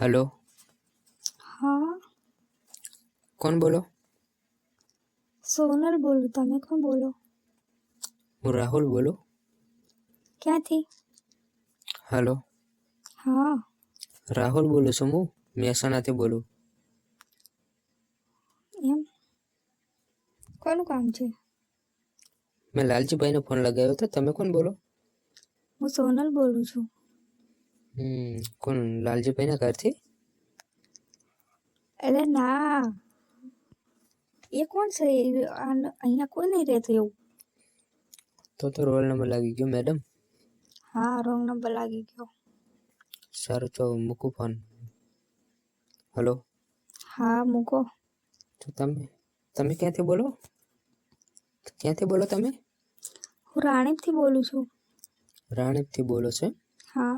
Hello હા? કોણ બોલો? સોનલ બોલું તમે કોણ બોલો? હું રાહુલ બોલું. ક્યાંથી? હેલો હા. રાહુલ બોલું છું હું મહેસાણાથી બોલું. એમ? કોનું કામ છે? મેં લાલજીભાઈને ફોન લગાવ્યો હતો તમે કોણ બોલો? હું સોનલ બોલું છું. હમ કોણ લાલજીભાઈના ઘરથી? એટલે ના. એ કોણ છે? અહીંયા કોઈ નહીં રહેતું એવું. તો તો રોલ નંબર લાગી ગયો મેડમ. હા રોંગ નંબર લાગી ગયો. સારું તો મૂકું ફોન. હલો. હા મૂકો. તો તમે તમે ક્યાંથી બોલો? ક્યાંથી બોલો તમે? હું રાણીપથી બોલું છું. રાણીપથી બોલો છે હા.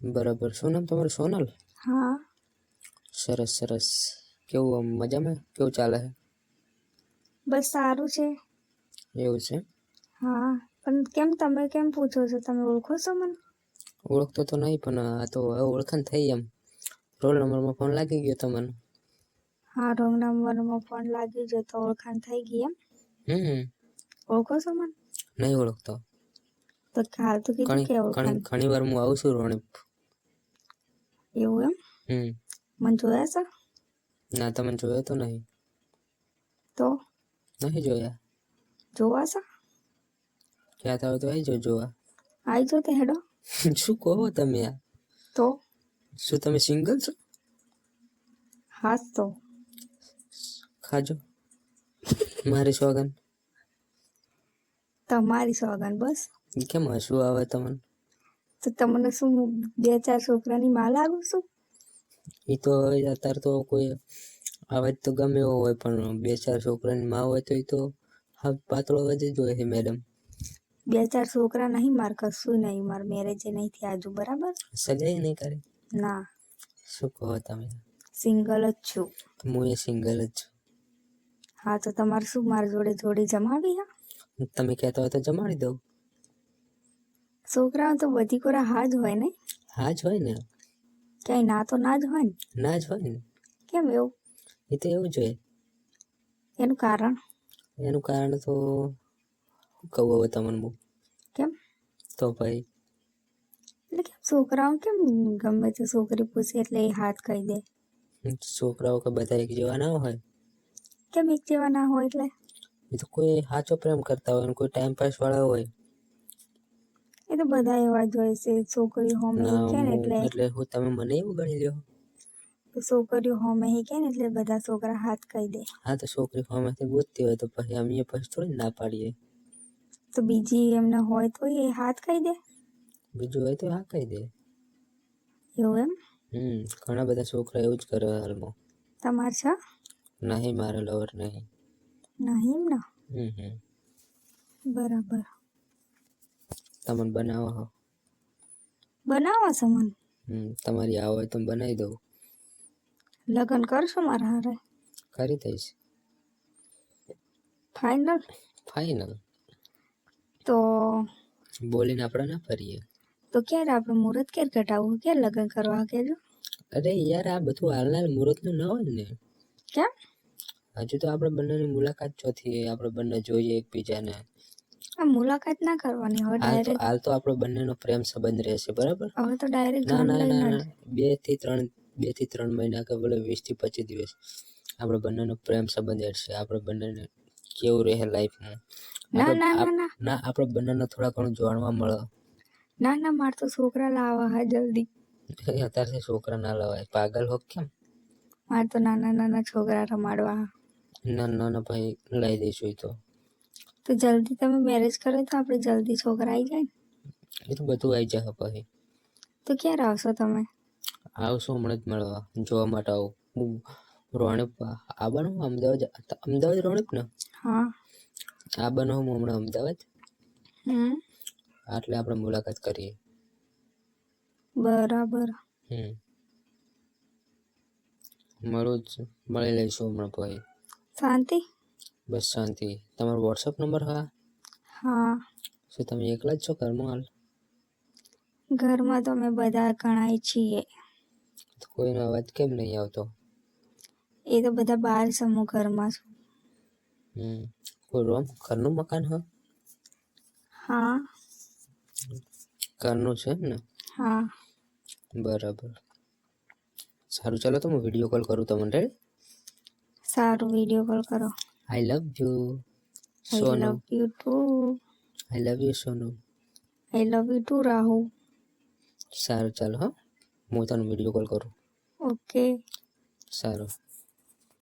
બરાબર. શું નામ તમારું? સોનલ? હા. સરસ સરસ. કેવું આમ મજામાં? કેવું ચાલે? બસ સારું છે. છે એવું છે હા પણ કેમ તમે કેમ પૂછો છો? તમે ઓળખો છો મને? ઓળખતો તો નહીં પણ આ તો ઓળખાણ થઈ એમ. રોલ નંબરમાં ફોન લાગી ગયો તમને? હા રોંગ નંબરમાં ફોન લાગી ગયો તો ઓળખાણ થઈ ગઈ એમ. હમ ઓળખો છો મને? નહીં ઓળખતો. તો કાલ તો કીધું કે ઓળખાણ ઘણી વાર હું આવું છું રોણિપ. એવું એમ? હમ. મને જોયા છે? ના તમે જોયો તો નહીં. તો? નહીં જોયા. જોવા છે? ક્યાં થાવ તો આવી જો જોવા. આવી જો તે હેડો. શું કહો તમે આ? તો? શું તમે સિંગલ છો? હા તો. ખાજો. મારી સોગન તમારી સોગન બસ. કેમ હસવું આવે તમને? તો તમને શું હું બે ચાર છોકરાની માં લાગુ છું એ તો અત્યારે તો કોઈ અવાજ તો ગમે એવો હોય પણ બે ચાર છોકરાની માં હોય તો એ તો હા પાતળો વધે જ હોય છે મેડમ બે ચાર છોકરા નહીં માર કશું નહીં માર મેરેજ નહીં થયા હજુ બરાબર? સગાઈ નહીં કરે? ના. શું કહો તમે? સિંગલ જ છું. હું એ સિંગલ જ છું. હા તો તમારે શું મારી જોડે જોડી જમાવી હા? તમે કહેતા હોય તો જમાડી દઉં. છોકરાઓ તો બધી કોરા હા જ હોય ને? હા જ હોય ને? ક્યાંય ના તો ના જ હોય ને? ના જ હોય ને? કેમ એવું? એ તો એવું જ હોય. એનું કારણ? એનું કારણ તો કહું હવે તમને બહુ. કેમ? તો ભાઈ? એટલે કેમ છોકરાઓ કેમ ગમે તે છોકરી પૂછે એટલે એ હાથ કહી દે? છોકરાઓ કે બધા એક જેવા ના હોય? કેમ એક જેવા ના હોય એટલે? એ તો કોઈ સાચો પ્રેમ કરતા હોય અને કોઈ ટાઈમ પાસ વાળા હોય. એ તો બધા એવા જ હોય છે છોકરી હોમે કે ને એટલે. એટલે હું તમે મને એવું ગણી લ્યો? છોકરીઓ હોમે કે ને એટલે બધા છોકરા હાથ કહી દે. હા તો છોકરી ફોમાંથી ગોતતી હોય તો પછી અમે પછી થોડી ના પાડીએ. તો બીજી એમને હોય તો એ હાથ કહી દે. બીજું હોય તો હા કહી દે. એવું એમ? હમ ઘણા બધા છોકરા એવું જ કરે હાલમાં. તમારે છે? નહીં મારો લવર નહીં. નહીં ને હમ હમ. બરાબર. તમને બનાવો હો. બનાવો છો મને હમ તમારી આવો હોય તો બનાવી દઉં. લગ્ન કરશો મારા હારે? કરી દઈશ. ફાઇનલ ફાઇનલ તો બોલીને આપણે ના ફરીએ. તો ક્યારે આપણે મુહૂર્ત ક્યારે કટાવવું ક્યારે લગ્ન કરવા કેજો અરે યાર આ બધું હાલના મુહૂર્તનું ન હોય ને. કેમ? હજુ તો આપણે બંનેની મુલાકાત ચોથી આપણે બંને જોઈએ એકબીજાને. આ મુલાકાત ના કરવાની હવે હાલ તો ડાયરેક્ટ હાલ તો આપણો બંનેનો પ્રેમ સંબંધ રહેશે બરાબર? હવે તો ડાયરેક્ટ ના ના ના ના બેથી ત્રણ બેથી ત્રણ મહિના કે ભલે વીસથી પચીસ દિવસ આપણે બંનેનો પ્રેમ સંબંધ રહેશે આપણે બંનેને કેવું રહે લાઈફમાં ના ના ના ના. ના આપણે બંનેને થોડા ઘણું જાણવા મળે. ના ના મારે તો છોકરા લાવવા હા જલ્દી. અત્યારથી છોકરા ના લવાય. પાગલ હો કેમ? મારે તો નાના નાના છોકરા રમાડવા. ના ના ના ભાઈ લઈ દઈશું એ તો. તો જલ્દી તમે મેરેજ કરો તો આપણે જલ્દી છોકરા આવી જાય એ તો બધું આવી જશે પછી. તો ક્યારે આવશો તમે? આવશો હમણાં જ મળવા. જોવા માટે આવું. હું રોણપ આવવાનું અમદાવાદ અમદાવાદ રોણપ ને? હા. આવવાનું હું હમણાં અમદાવાદ. હમ. એટલે આપણે મુલાકાત કરીએ. બરાબર. હમ. મળું જ. મળી લઈશું હમણાં પછી. શાંતિ. બસ શાંતિ. તમારો વોટ્સઅપ નંબર હા? હા. શું તમે એકલા જ છો ઘરમાં હાલ? ઘરમાં તો અમે બધા ઘણાય છીએ. તો કોઈનો અવાજ કેમ નહીં આવતો? એ તો બધા બહાર છે હું ઘરમાં છું. હમ. કોઈ રૂમ ઘરનું મકાન હા? હા. ઘરનું છે એમ ને? હા. બરાબર. સારું ચાલો તો હું વીડિયો કોલ કરું તમને સારું વીડિયો કોલ કરો. I love you I Sonu love you too I love you Sonu I love you too Rahul સારું ચાલો હા. હું તને વીડિયો કોલ કરું. ઓકે સારું.